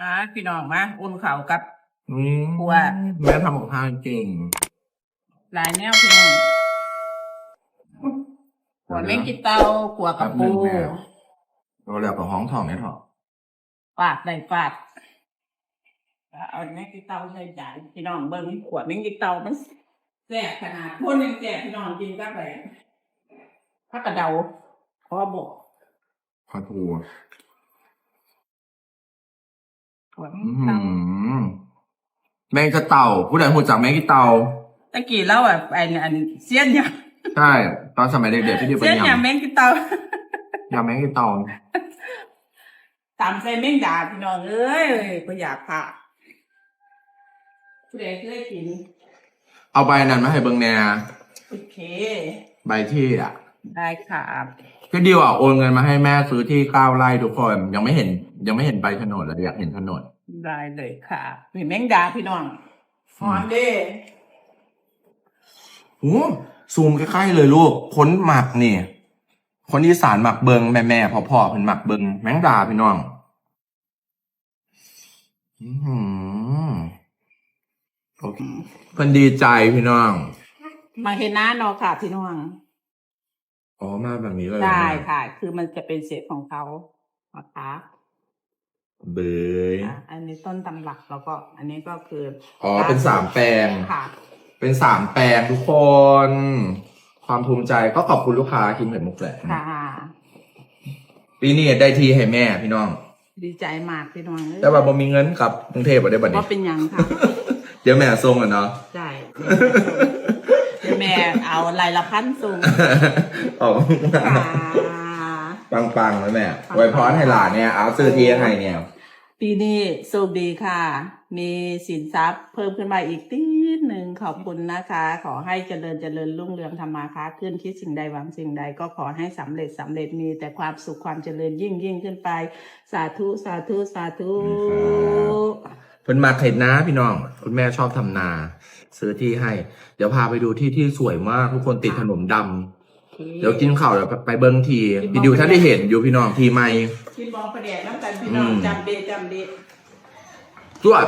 อ่าพี่น้องมาอุ่นข้าวกับ อืมครัว แม่ทำกับข้าวเก่งหลายแนวพี่น้องขวดแมงกิเตาขวดกระปูเราเรียกกับห้องทองเนี่ยเถอะฟาดได้ฟาดเอาแมงกิเตาใส่จานพี่น้องเบิ้งขวดแมงกิเตามันแซ่บขนาดคนยังแซ่บพี่น้องกินกับอะไรผักกระเดาขอบอก พอทู ขวดแมอื้งอกิหืเตาอแมงกะเต่า ผู้ใดหูจักแมงกะเต่าตะกี้เราอะไอ้อันเสี้ยนยใช่ตอนสมัยเด็กๆพี่ดิวำไปเสี้ยนยยำแมงกิเตาำยำแมงกะเต่าตามใส่แมงดาพี่น้องเอ้ยก็อยากผ่าผู้ใดเคยกิน เอาใบนั้นมาให้เบิงแน่โอเค ใบที่อะ ได้ครับ พี่ดิวอะโอนเงินมาให้แม่ซื้อที่เก้าไร่ทุกคน ยังไม่เห็น ยังไม่เห็นใบโฉนดเลยอยากเห็นโฉนดได้เลยค่ะมีแมงดาพี่น้องหอมเด้โอ้ซูมใกล้ๆเลยลูกค้นหมักนี่คนอีสานหมักเบิงแม่แม่ๆพ่อๆเป็นหมักเบิงแมงดาพี่น้องอือหือโอเคเพิ่นดีใจพี่น้อง มาเห็นหน้าเนาะค่ะพี่น้อง อ๋อมาแบบนี้เลยได้ค่ะ คือมันจะเป็นเศษของเขานะคะเบยอะอันนี้ต้นตำรับแล้วก็ อันนี้ก็คืออ๋อเป็นสามแปลง ค่ะ เป็นสามแปลงทุกคน ความภูมิใจก็ขอบคุณลูกค้ากินเผ็ดมุกแหละค่ะ ปีนี้ได้ทีให้แม่พี่น้อง ดีใจมากพี่น้องเอ้ยแต่ว่าบ่มีเงินกลับกรุงเทพบ่ได้บัดนี้ ว่าเป็นหยังค่ะ เดี๋ยวแม่ส่งอะเนาะ ใช่เดี๋ยว แม่เอาลายละพันสูงออกค่ะปังๆแล้วแม่ไว้พรให้หลานเนี่ยเอาซื้อทีให้เนี่ย ปีนี้โชคดีค่ะ มีสินทรัพย์เพิ่มขึ้นมาอีกตีดหนึ่งขอบคุณนะคะ ขอให้เจริญเจริญรุ่งเรืองธรรมาค้าขึ้นคิดสิ่งใดหวังสิ่งใดก็ขอให้สำเร็จสำเร็จมีแต่ความสุขความเจริญยิ่งยิ่งขึ้นไป สาธุสาธุสาธุ เพิ่นมาเห็ดนะพี่น้องคุณแม่ชอบทำนา ซื้อที่ให้ เดี๋ยวพาไปดูที่ที่สวยมากทุกคนติดถนนดำเดี๋ยวกินข้าวเดี๋ยวไปเบิ้งทีพี่ดิวถ้าได้เห็นอยู่พี่น้องทีไม่กินบองประเดียกน้ำกันพี่น้องอืมจำเดจำเดจวด